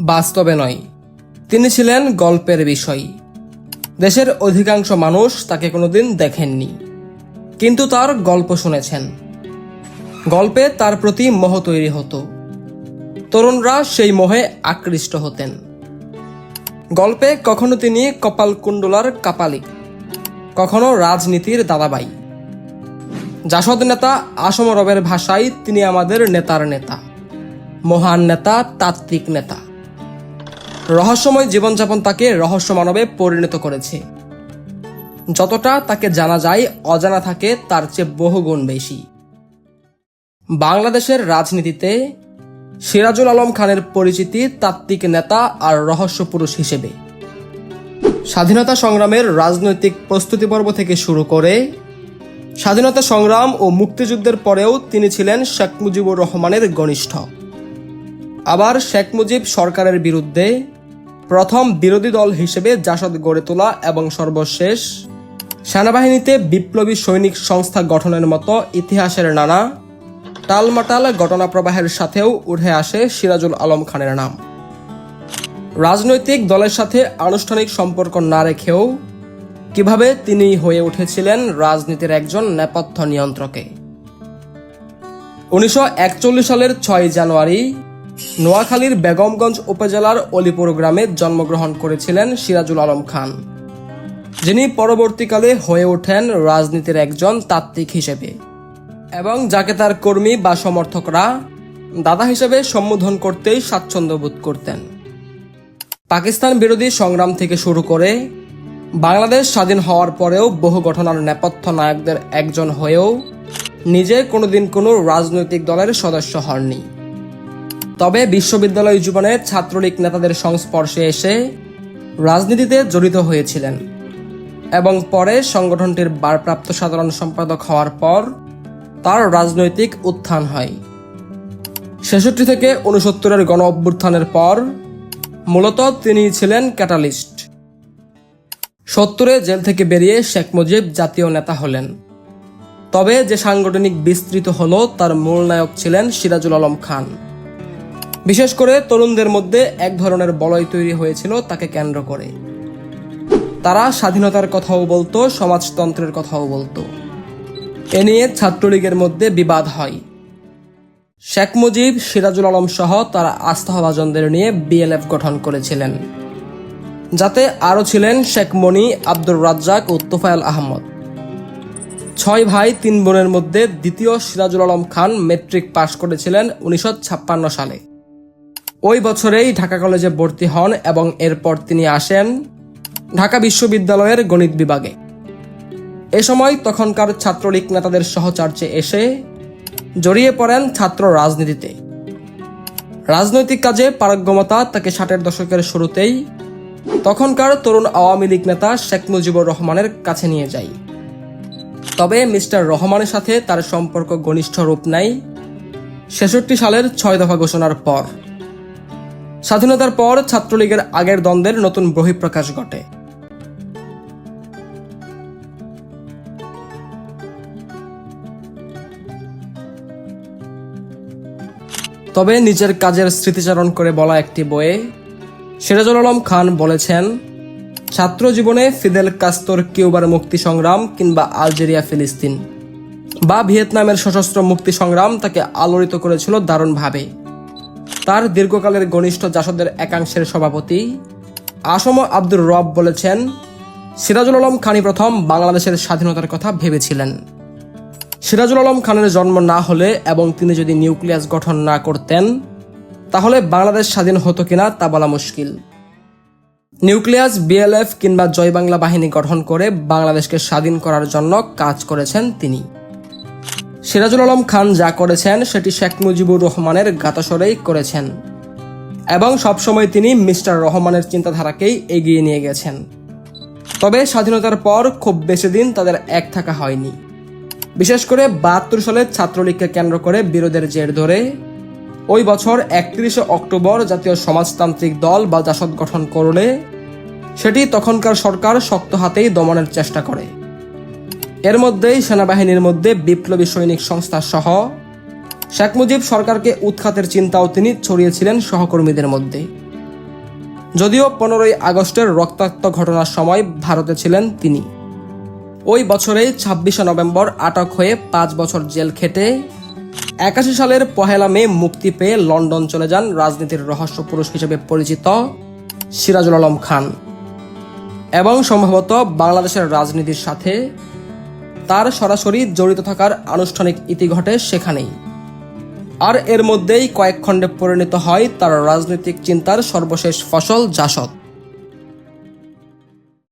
বাস্তবে নয়। তিনি ছিলেন গল্পের বিষয়। দেশের অধিকাংশ মানুষ তাকে কোনোদিন দেখেননি, কিন্তু তার গল্প শুনেছেন। গল্পে তার প্রতি মোহ তৈরি হতো। তরুণরা সেই মোহে আকৃষ্ট হতেন। গল্পে কখনো তিনি কপালকুণ্ডলার কাপালিক কখনো রাজনীতির দাদাবাই জাসদ নেতা আসম রবের ভাষায় তিনি আমাদের নেতার নেতা, মহান নেতা, তাত্ত্বিক নেতা। রহস্যময় জীবনযাপন তাকে রহস্য মানবে পরিণত করেছে। যতটা তাকে জানা যায়, অজানা থাকে, তার চেয়ে বহুগুণ বেশি। বাংলাদেশের রাজনীতিতে সিরাজুল আলম খানের পরিচিতি তাত্ত্বিক নেতা আর রহস্য পুরুষ হিসেবে। স্বাধীনতা সংগ্রামের রাজনৈতিক প্রস্তুতি পর্ব থেকে শুরু করে স্বাধীনতা সংগ্রাম ও মুক্তিযুদ্ধের পরেও তিনি ছিলেন শেখ মুজিবুর রহমানের ঘনিষ্ঠ। আবার শেখ মুজিব সরকারের বিরুদ্ধে প্রথম বিরোধী দল হিসেবে জাসদ গড়ে তোলা এবং সর্বশেষ সেনাবাহিনীতে বিপ্লবী সৈনিক সংস্থা গঠনের মতো ইতিহাসের নানা টালমাটাল ঘটনা প্রবাহের সাথেও উঠে আসে সিরাজুল আলম খানের নাম। রাজনৈতিক দলের সাথে আনুষ্ঠানিক সম্পর্ক না রেখেও কীভাবে তিনি হয়ে উঠেছিলেন রাজনীতির একজন নেপথ্য নিয়ন্ত্রকে? উনিশশো একচল্লিশ সালের ছয় জানুয়ারি নোয়াখালীর বেগমগঞ্জ উপজেলার অলিপুর গ্রামে জন্মগ্রহণ করেছিলেন সিরাজুল আলম খান। যিনি পরবর্তীকালে হয়ে ওঠেন রাজনীতির একজন তাত্ত্বিক হিসেবে এবং যাকে তার কর্মী বা সমর্থকরা দাদা হিসেবে সম্বোধন করতেই স্বাচ্ছন্দ্য বোধ করতেন। পাকিস্তান বিরোধী সংগ্রাম থেকে শুরু করে বাংলাদেশ স্বাধীন হওয়ার পরেও বহু ঘটনার নেপথ্য নায়কদের একজন হয়েও নিজে কোনোদিন কোনো রাজনৈতিক দলের সদস্য হননি। তবে বিশ্ববিদ্যালয় জীবনে ছাত্রলীগ নেতাদের সংস্পর্শে এসে রাজনীতিতে জড়িত হয়েছিলেন এবং পরে সংগঠনটির ভারপ্রাপ্ত সাধারণ সম্পাদক হওয়ার পর তার রাজনৈতিক উত্থান হয়। ছেষট্টি থেকে উনসত্তরের গণ অভ্যুত্থানের পর মূলত তিনি ছিলেন ক্যাটালিস্ট। সত্তরে জেল থেকে বেরিয়ে শেখ মুজিব জাতীয় নেতা হলেন। তবে যে সাংগঠনিক বিস্তৃত হল তার মূল নায়ক ছিলেন সিরাজুল আলম খান। বিশেষ করে তরুণদের মধ্যে এক ধরনের বলয় তৈরি হয়েছিল তাকে কেন্দ্র করে। তারা স্বাধীনতার কথাও বলতো, সমাজতন্ত্রের কথাও বলতো। এ নিয়ে ছাত্রলীগের মধ্যে বিবাদ হয়। শেখ মুজিব, সিরাজুল আলম সহ তারা আস্থাভাজনদের নিয়ে বিএলএফ গঠন করেছিলেন। যাতে আরও ছিলেন শেখ মনি, আব্দুর রাজ্জাক ও তোফায়েল আহমদ। ছয় ভাই, তিন বোনের মধ্যে দ্বিতীয় সিরাজুল আলম খান মেট্রিক পাশ করেছিলেন উনিশশো ছাপ্পান্ন সালে। ওই বছরেই ঢাকা কলেজে ভর্তি হন এবং এরপর তিনি আসেন ঢাকা বিশ্ববিদ্যালয়ের গণিত বিভাগে। এ সময় তখনকার ছাত্রলীগ নেতাদের সহচার্যে এসে জড়িয়ে পড়েন ছাত্র রাজনীতিতে। রাজনৈতিক কাজে পারঙ্গমতা তাকে ষাটের দশকের শুরুতেই তখনকার তরুণ আওয়ামী লীগ নেতা শেখ মুজিবুর রহমানের কাছে নিয়ে যায়। তবে মিস্টার রহমানের সাথে তার সম্পর্ক ঘনিষ্ঠ রূপ নেয় ছেষট্টি সালের ছয় দফা ঘোষণার পর স্বাধীনতার পর ছাত্রলীগের আগের দ্বন্দ্বের নতুন বহিঃপ্রকাশ ঘটে। তবে নিজের কাজের স্মৃতিচারণ করে বলা একটি বইয়ে, সিরাজুল আলম খান বলেছেন, ছাত্র জীবনে ফিদেল কাস্তর কিউবার মুক্তি সংগ্রাম কিংবা আলজেরিয়া, ফিলিস্তিন বা ভিয়েতনামের সশস্ত্র মুক্তি সংগ্রাম তাকে আলোড়িত করেছিল দারুণভাবে। তার দীর্ঘকালের ঘনিষ্ঠ জাসদের একাংশের সভাপতি আসম আব্দুর রব বলেছেন, সিরাজুল আলম খানই প্রথম বাংলাদেশের স্বাধীনতার কথা ভেবেছিলেন। সিরাজুল আলম খানের জন্ম না হলে এবং তিনি যদি নিউক্লিয়াস গঠন না করতেন, তাহলে বাংলাদেশ স্বাধীন হতো কিনা তা বলা মুশকিল। নিউক্লিয়াস, বিএলএফ কিংবা জয় বাংলা বাহিনী গঠন করে বাংলাদেশকে স্বাধীন করার জন্য কাজ করেছেন তিনি। সিরাজুল আলম খান যা করেছেন, সেটি শেখ মুজিবুর রহমানের গাতাসরেই করেছেন। এবং সবসময় তিনি মিস্টার রহমানের চিন্তাধারাকেই এগিয়ে নিয়ে গেছেন। তবে স্বাধীনতার পর খুব বেশি দিন তাদের এক থাকা হয়নি। বিশেষ করে বাহাত্তর সালে ছাত্রলীগকে কেন্দ্র করে বিরোধের জের ধরে ওই বছর একত্রিশে অক্টোবর জাতীয় সমাজতান্ত্রিক দল বা জাসদ গঠন করলে, সেটি তখনকার সরকার শক্ত হাতেই দমনের চেষ্টা করে। এর মধ্যেই সেনাবাহিনীর মধ্যে বিপ্লবী সৈনিক সংস্থা সহ শেখ মুজিব সরকারকে উৎখাতের চিন্তাও তিনি ছড়িয়েছিলেন সহকর্মীদের মধ্যে। যদিও পনেরোই আগস্টের রক্তাক্ত ঘটনার সময় ভারতে ছিলেন তিনি। ওই বছরে ছাব্বিশে নভেম্বর আটক হয়ে পাঁচ বছর জেল খেটে একাশি সালের পহেলা মে মুক্তি পেয়ে লন্ডন চলে যান রাজনীতির রহস্য পুরুষ হিসেবে পরিচিত সিরাজুল আলম খান। এবং সম্ভবত বাংলাদেশের রাজনীতির সাথে তার সরাসরি জড়িত থাকার আনুষ্ঠানিক ইতি ঘটে সেখানেই। আর এর মধ্যেই কয়েক খণ্ডে পরিণত হয় তার রাজনৈতিক চিন্তার সর্বশেষ ফসল জাসদ।